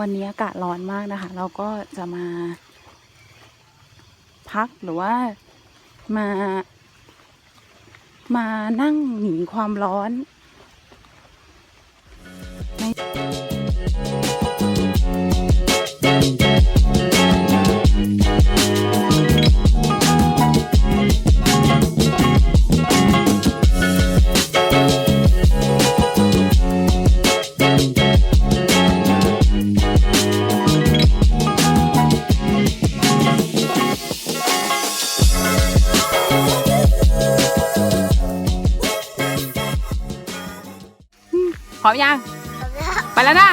วันนี้อากาศร้อนมากนะคะ เราก็จะมา พักหรือว่ามา มานั่งหนีความร้อน พร้อมยัง ไปแล้วนะ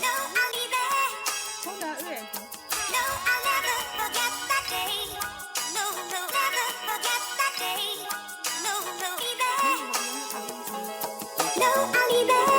No, I'll leave it.